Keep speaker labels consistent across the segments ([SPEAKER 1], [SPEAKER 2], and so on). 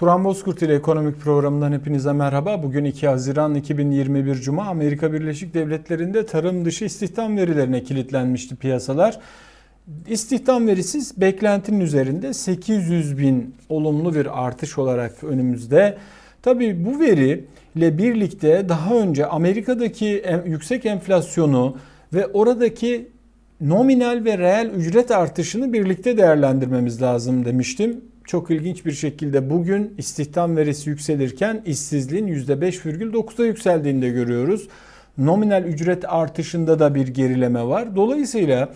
[SPEAKER 1] Turan Bozkurt ile ekonomik programından hepinize merhaba. Bugün 2 Haziran 2021 Cuma Amerika Birleşik Devletleri'nde tarım dışı istihdam verilerine kilitlenmişti piyasalar. İstihdam verisiz beklentinin üzerinde 800 bin olumlu bir artış olarak önümüzde. Tabii bu veri ile birlikte daha önce Amerika'daki yüksek enflasyonu ve oradaki nominal ve reel ücret artışını birlikte değerlendirmemiz lazım demiştim. Çok ilginç bir şekilde bugün istihdam verisi yükselirken işsizliğin %5,9'a yükseldiğini de görüyoruz. Nominal ücret artışında da bir gerileme var. Dolayısıyla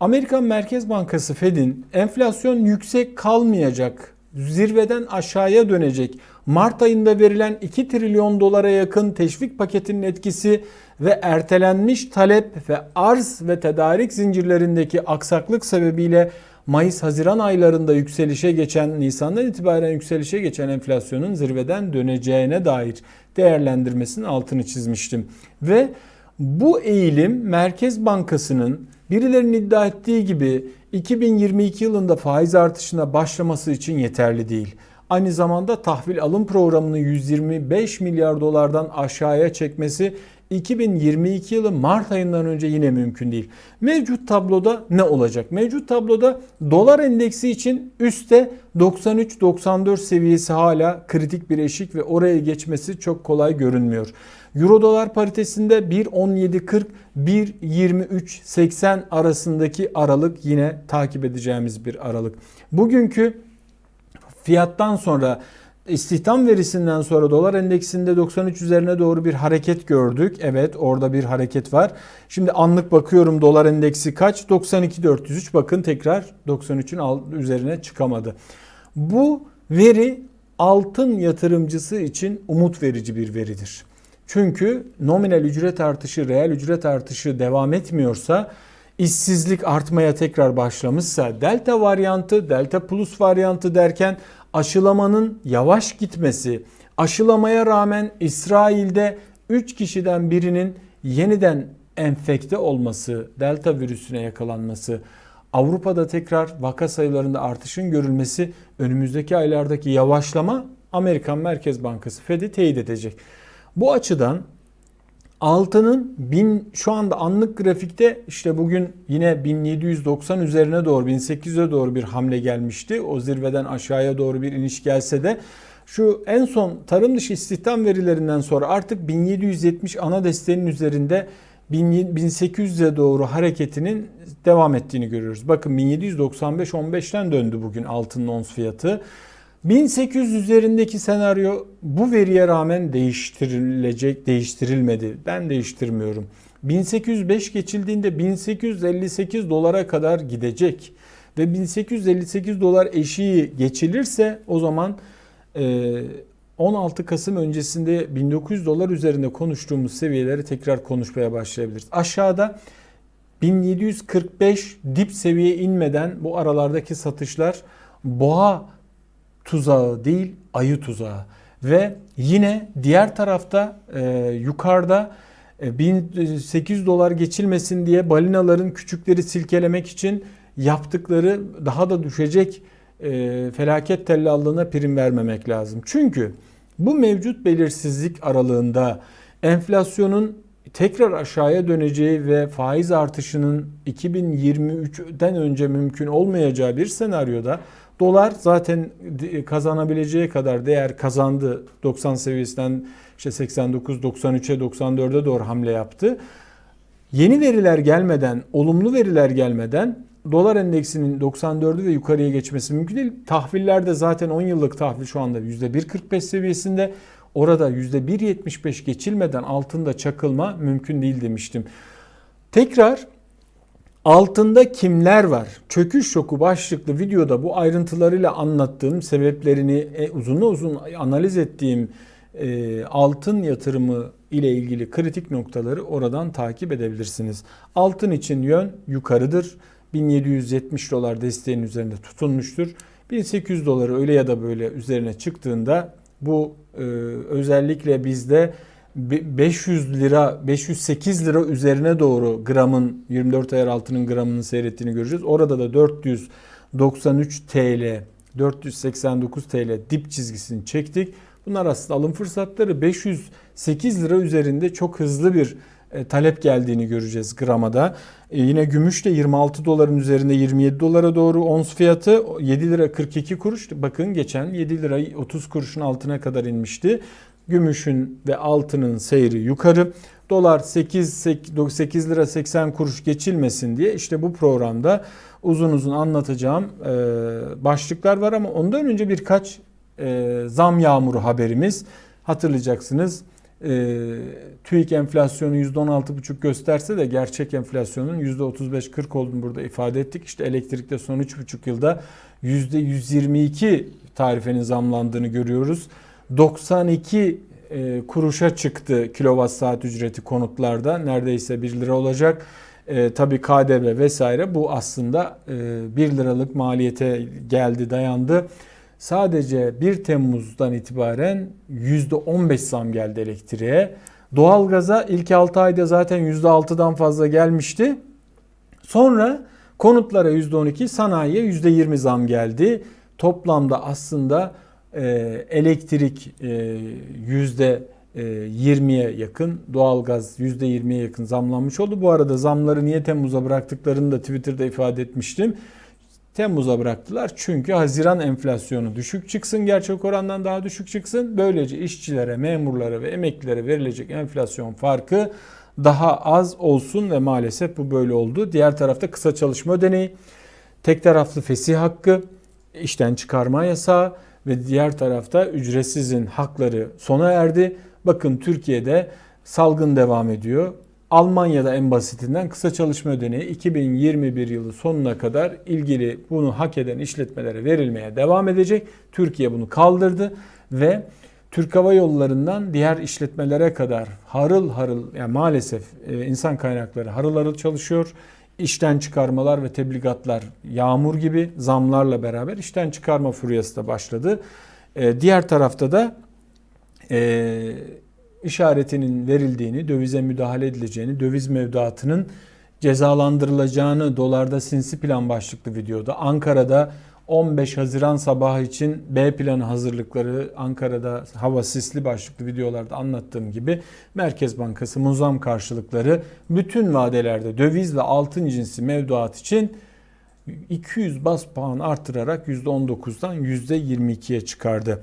[SPEAKER 1] Amerikan Merkez Bankası Fed'in enflasyon yüksek kalmayacak, zirveden aşağıya dönecek. Mart ayında verilen 2 trilyon dolara yakın teşvik paketinin etkisi ve ertelenmiş talep ve arz ve tedarik zincirlerindeki aksaklık sebebiyle Mayıs-Haziran aylarında yükselişe geçen, Nisan'dan itibaren yükselişe geçen enflasyonun zirveden döneceğine dair değerlendirmesinin altını çizmiştim. Ve bu eğilim Merkez Bankası'nın birilerinin iddia ettiği gibi 2022 yılında faiz artışına başlaması için yeterli değil. Aynı zamanda tahvil alım programını 125 milyar dolardan aşağıya çekmesi 2022 yılı Mart ayından önce yine mümkün değil. Mevcut tabloda ne olacak? Mevcut tabloda dolar endeksi için üstte 93-94 seviyesi hala kritik bir eşik ve oraya geçmesi çok kolay görünmüyor. Euro dolar paritesinde 1.17.40 1.23.80 arasındaki aralık yine takip edeceğimiz bir aralık. Bugünkü fiyattan sonra İstihdam verisinden sonra dolar endeksinde 93 üzerine doğru bir hareket gördük. Evet orada bir hareket var. Şimdi anlık bakıyorum dolar endeksi kaç? 92.403 bakın tekrar 93'ün üzerine çıkamadı. Bu veri altın yatırımcısı için umut verici bir veridir. Çünkü nominal ücret artışı, reel ücret artışı devam etmiyorsa işsizlik artmaya tekrar başlamışsa delta varyantı, delta plus varyantı derken aşılamanın yavaş gitmesi, aşılamaya rağmen İsrail'de 3 kişiden birinin yeniden enfekte olması, delta virüsüne yakalanması, Avrupa'da tekrar vaka sayılarında artışın görülmesi önümüzdeki aylardaki yavaşlama Amerikan Merkez Bankası Fed'i teyit edecek. Bu açıdan altının bin, şu anda anlık grafikte işte bugün yine 1790 üzerine doğru 1800'e doğru bir hamle gelmişti. O zirveden aşağıya doğru bir iniş gelse de şu en son tarım dışı istihdam verilerinden sonra artık 1770 ana desteğinin üzerinde 1800'e doğru hareketinin devam ettiğini görüyoruz. Bakın 1795 15'ten döndü bugün altının ons fiyatı. 1800 üzerindeki senaryo bu veriye rağmen değiştirilecek, değiştirilmedi. Ben değiştirmiyorum. 1805 geçildiğinde 1858 dolara kadar gidecek ve 1858 dolar eşiği geçilirse o zaman 16 Kasım öncesinde 1900 dolar üzerinde konuştuğumuz seviyeleri tekrar konuşmaya başlayabiliriz. Aşağıda 1745 dip seviye inmeden bu aralardaki satışlar boğa tuzağı değil ayı tuzağı. Ve yine diğer tarafta e, yukarıda e, 1800 dolar geçilmesin diye balinaların küçükleri silkelemek için yaptıkları daha da düşecek e, felaket tellallığına prim vermemek lazım. Çünkü bu mevcut belirsizlik aralığında enflasyonun tekrar aşağıya döneceği ve faiz artışının 2023'den önce mümkün olmayacağı bir senaryoda Dolar zaten kazanabileceği kadar değer kazandı. 90 seviyesinden işte 89, 93'e, 94'e doğru hamle yaptı. Yeni veriler gelmeden, olumlu veriler gelmeden dolar endeksinin 94'ü ve yukarıya geçmesi mümkün değil. Tahvillerde zaten 10 yıllık tahvil şu anda %1.45 seviyesinde. Orada %1.75 geçilmeden altında çakılma mümkün değil demiştim. Tekrar Altında kimler var? Çöküş şoku başlıklı videoda bu ayrıntılarıyla anlattığım sebeplerini e, uzun uzun analiz ettiğim e, altın yatırımı ile ilgili kritik noktaları oradan takip edebilirsiniz. Altın için yön yukarıdır. 1770 dolar desteğin üzerinde tutunmuştur. 1800 doları öyle ya da böyle üzerine çıktığında bu e, özellikle bizde 500 lira 508 lira üzerine doğru gramın 24 ayar altının gramının seyrettiğini göreceğiz. Orada da 493 TL 489 TL dip çizgisini çektik. Bunlar aslında alım fırsatları 508 lira üzerinde çok hızlı bir e, talep geldiğini göreceğiz gramada. E, yine gümüş de 26 doların üzerinde 27 dolara doğru ons fiyatı 7 lira 42 kuruş. Bakın geçen 7 lira 30 kuruşun altına kadar inmişti. Gümüşün ve altının seyri yukarı. Dolar 8, 8 lira 80 kuruş geçilmesin diye işte bu programda uzun uzun anlatacağım e, başlıklar var ama ondan önce birkaç e, zam yağmuru haberimiz hatırlayacaksınız. E, TÜİK enflasyonu %16,5 gösterse de gerçek enflasyonun %35-40 olduğunu burada ifade ettik. İşte elektrikte son 3,5 yılda %122 tarifenin zamlandığını görüyoruz. 92 e, kuruşa çıktı kilowatt saat ücreti konutlarda. Neredeyse 1 lira olacak. E, tabii KDV vesaire bu aslında e, 1 liralık maliyete geldi dayandı. Sadece 1 Temmuz'dan itibaren %15 zam geldi elektriğe. Doğalgaza ilk 6 ayda zaten %6'dan fazla gelmişti. Sonra konutlara %12, sanayiye %20 zam geldi. Toplamda aslında elektrik e, yüzde 20'ye yakın, doğalgaz %20'ye yakın zamlanmış oldu. Bu arada zamları niye Temmuz'a bıraktıklarını da Twitter'da ifade etmiştim. Temmuz'a bıraktılar çünkü Haziran enflasyonu düşük çıksın, gerçek orandan daha düşük çıksın. Böylece işçilere, memurlara ve emeklilere verilecek enflasyon farkı daha az olsun ve maalesef bu böyle oldu. Diğer tarafta kısa çalışma ödeneği, tek taraflı fesih hakkı, işten çıkarma yasağı, ve diğer tarafta ücretsizin hakları sona erdi. Bakın Türkiye'de salgın devam ediyor. Almanya'da en basitinden kısa çalışma ödeneği 2021 yılı sonuna kadar ilgili bunu hak eden işletmelere verilmeye devam edecek. Türkiye bunu kaldırdı ve Türk Hava Yolları'ndan diğer işletmelere kadar harıl harıl yani maalesef e, insan kaynakları harıl harıl çalışıyor işten çıkarmalar ve tebligatlar yağmur gibi zamlarla beraber işten çıkarma furyası da başladı. Ee, diğer tarafta da e, işaretinin verildiğini, dövize müdahale edileceğini, döviz mevduatının cezalandırılacağını dolarda sinsi plan başlıklı videoda Ankara'da 15 Haziran sabahı için B planı hazırlıkları Ankara'da hava sisli başlıklı videolarda anlattığım gibi Merkez Bankası muzam karşılıkları bütün vadelerde döviz ve altın cinsi mevduat için 200 bas puan artırarak %19'dan %22'ye çıkardı.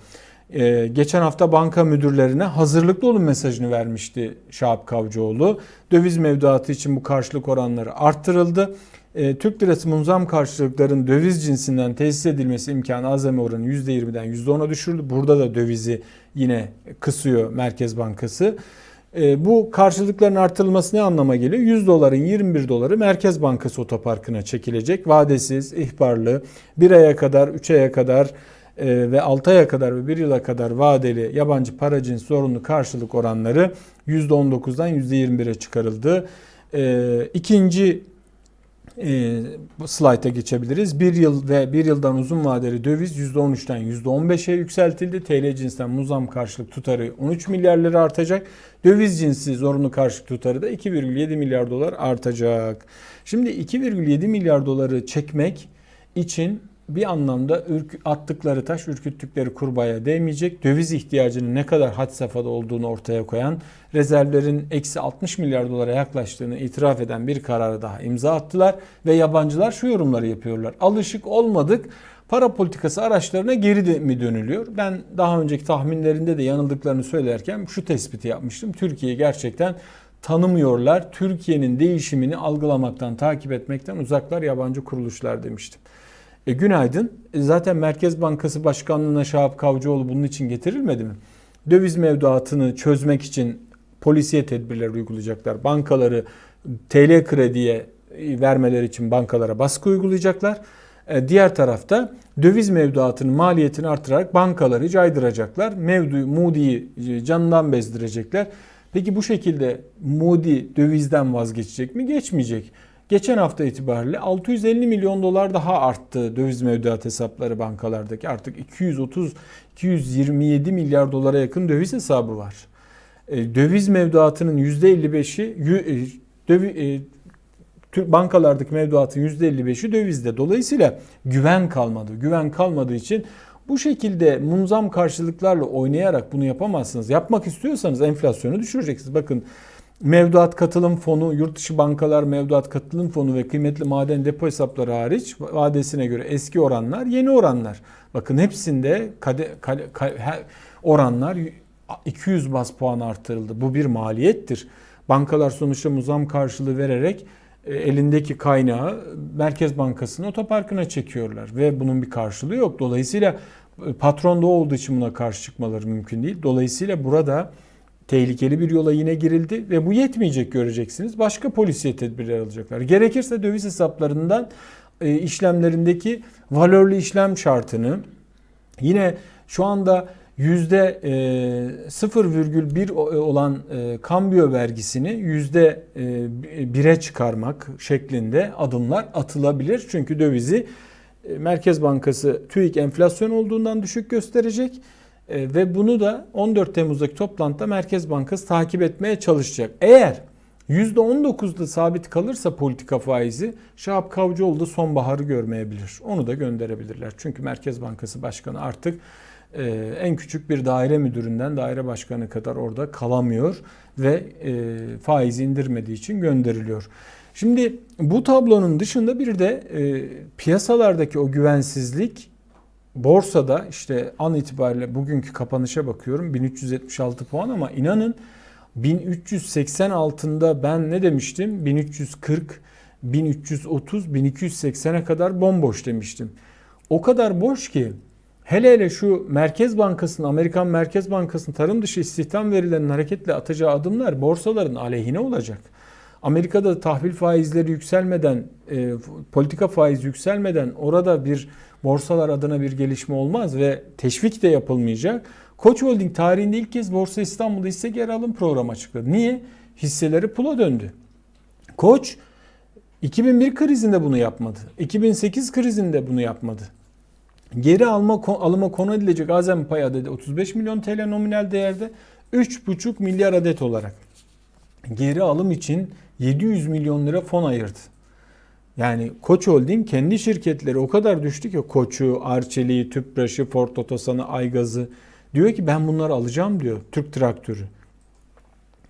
[SPEAKER 1] Ee, geçen hafta banka müdürlerine hazırlıklı olun mesajını vermişti Şahap Kavcıoğlu. Döviz mevduatı için bu karşılık oranları arttırıldı e, Türk lirası munzam karşılıkların döviz cinsinden tesis edilmesi imkanı azami oranı %20'den %10'a düşürüldü. Burada da dövizi yine kısıyor Merkez Bankası. E, bu karşılıkların artırılması ne anlama geliyor? 100 doların 21 doları Merkez Bankası otoparkına çekilecek. Vadesiz, ihbarlı, 1 aya kadar, 3 aya kadar e, ve 6 aya kadar ve 1 yıla kadar vadeli yabancı para cins zorunlu karşılık oranları %19'dan %21'e çıkarıldı. E, ikinci e, slayta geçebiliriz. Bir yıl ve bir yıldan uzun vadeli döviz %13'ten %15'e yükseltildi. TL cinsinden muzam karşılık tutarı 13 milyar lira artacak. Döviz cinsi zorunlu karşılık tutarı da 2,7 milyar dolar artacak. Şimdi 2,7 milyar doları çekmek için bir anlamda ürk, attıkları taş ürküttükleri kurbağaya değmeyecek. Döviz ihtiyacının ne kadar had safhada olduğunu ortaya koyan, rezervlerin eksi 60 milyar dolara yaklaştığını itiraf eden bir kararı daha imza attılar. Ve yabancılar şu yorumları yapıyorlar. Alışık olmadık para politikası araçlarına geri de mi dönülüyor? Ben daha önceki tahminlerinde de yanıldıklarını söylerken şu tespiti yapmıştım. Türkiye gerçekten tanımıyorlar. Türkiye'nin değişimini algılamaktan, takip etmekten uzaklar yabancı kuruluşlar demiştim. E, günaydın. E, zaten Merkez Bankası Başkanlığı'na Şahap Kavcıoğlu bunun için getirilmedi mi? Döviz mevduatını çözmek için polisiye tedbirler uygulayacaklar. Bankaları TL krediye e, vermeler için bankalara baskı uygulayacaklar. E, diğer tarafta döviz mevduatının maliyetini artırarak bankaları caydıracaklar. Mevdu, Moody'yi e, canından bezdirecekler. Peki bu şekilde Moody dövizden vazgeçecek mi? Geçmeyecek. Geçen hafta itibariyle 650 milyon dolar daha arttı döviz mevduat hesapları bankalardaki. Artık 230-227 milyar dolara yakın döviz hesabı var. E, döviz mevduatının %55'i dövi, e, Türk bankalardaki mevduatın %55'i dövizde. Dolayısıyla güven kalmadı. Güven kalmadığı için bu şekilde munzam karşılıklarla oynayarak bunu yapamazsınız. Yapmak istiyorsanız enflasyonu düşüreceksiniz. Bakın mevduat katılım fonu, yurt dışı bankalar mevduat katılım fonu ve kıymetli maden depo hesapları hariç vadesine göre eski oranlar, yeni oranlar. Bakın hepsinde kade, kade, kade, oranlar 200 bas puan artırıldı. Bu bir maliyettir. Bankalar sonuçta muzam karşılığı vererek e, elindeki kaynağı Merkez Bankası'nın otoparkına çekiyorlar ve bunun bir karşılığı yok. Dolayısıyla e, patron da olduğu için buna karşı çıkmaları mümkün değil. Dolayısıyla burada tehlikeli bir yola yine girildi ve bu yetmeyecek göreceksiniz. Başka polisiye tedbirler alacaklar. Gerekirse döviz hesaplarından e, işlemlerindeki valörlü işlem şartını yine şu anda yüzde 0,1 olan e, kambiyo vergisini yüzde 1'e çıkarmak şeklinde adımlar atılabilir. Çünkü dövizi e, Merkez Bankası TÜİK enflasyon olduğundan düşük gösterecek e, ve bunu da 14 Temmuz'daki toplantıda Merkez Bankası takip etmeye çalışacak. Eğer %19'da sabit kalırsa politika faizi Şahap Kavcıoğlu da sonbaharı görmeyebilir. Onu da gönderebilirler. Çünkü Merkez Bankası Başkanı artık e, en küçük bir daire müdüründen daire başkanı kadar orada kalamıyor ve e, faiz indirmediği için gönderiliyor. Şimdi bu tablonun dışında bir de e, piyasalardaki o güvensizlik borsada işte an itibariyle bugünkü kapanışa bakıyorum 1376 puan ama inanın 1380 altında ben ne demiştim? 1340, 1330, 1280'e kadar bomboş demiştim. O kadar boş ki hele hele şu Merkez Bankası'nın, Amerikan Merkez Bankası'nın tarım dışı istihdam verilerinin hareketle atacağı adımlar borsaların aleyhine olacak. Amerika'da tahvil faizleri yükselmeden, e, politika faiz yükselmeden orada bir borsalar adına bir gelişme olmaz ve teşvik de yapılmayacak. Koç Holding tarihinde ilk kez Borsa İstanbul'da hisse geri alım programı açıkladı. Niye? Hisseleri pula döndü. Koç 2001 krizinde bunu yapmadı. 2008 krizinde bunu yapmadı. Geri alma alıma konu edilecek azami pay adedi 35 milyon TL nominal değerde 3,5 milyar adet olarak. Geri alım için 700 milyon lira fon ayırdı. Yani Koç Holding kendi şirketleri o kadar düştü ki Koç'u, Arçelik'i, Tüpraş'ı, Ford Otosan'ı, Aygaz'ı diyor ki ben bunları alacağım diyor Türk traktörü.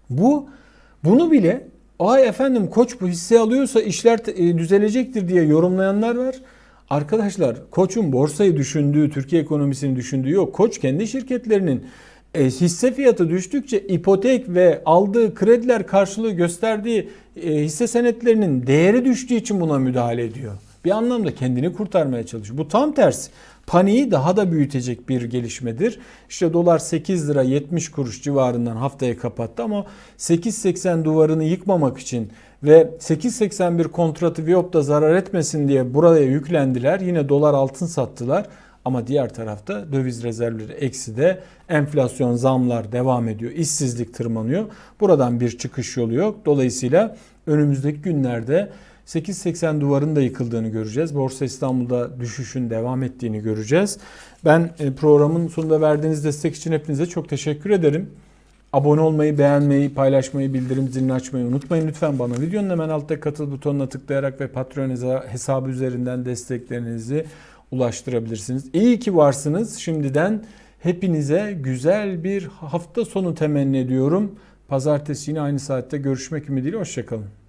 [SPEAKER 1] Bu bunu bile ay efendim Koç bu hisse alıyorsa işler e, düzelecektir diye yorumlayanlar var. Arkadaşlar Koç'un borsayı düşündüğü, Türkiye ekonomisini düşündüğü yok. Koç kendi şirketlerinin e, hisse fiyatı düştükçe ipotek ve aldığı krediler karşılığı gösterdiği e, hisse senetlerinin değeri düştüğü için buna müdahale ediyor. Bir anlamda kendini kurtarmaya çalışıyor. Bu tam tersi. Paniği daha da büyütecek bir gelişmedir. İşte dolar 8 lira 70 kuruş civarından haftayı kapattı ama 8.80 duvarını yıkmamak için ve 8.81 kontratı Viyop'ta zarar etmesin diye buraya yüklendiler. Yine dolar altın sattılar. Ama diğer tarafta döviz rezervleri eksi de enflasyon zamlar devam ediyor. İşsizlik tırmanıyor. Buradan bir çıkış yolu yok. Dolayısıyla önümüzdeki günlerde 8.80 duvarın da yıkıldığını göreceğiz. Borsa İstanbul'da düşüşün devam ettiğini göreceğiz. Ben e, programın sonunda verdiğiniz destek için hepinize çok teşekkür ederim. Abone olmayı, beğenmeyi, paylaşmayı, bildirim zilini açmayı unutmayın lütfen bana. Videonun hemen altta katıl butonuna tıklayarak ve Patreon hesabı üzerinden desteklerinizi ulaştırabilirsiniz. İyi ki varsınız. Şimdiden hepinize güzel bir hafta sonu temenni ediyorum. Pazartesi yine aynı saatte görüşmek ümidiyle. Hoşçakalın.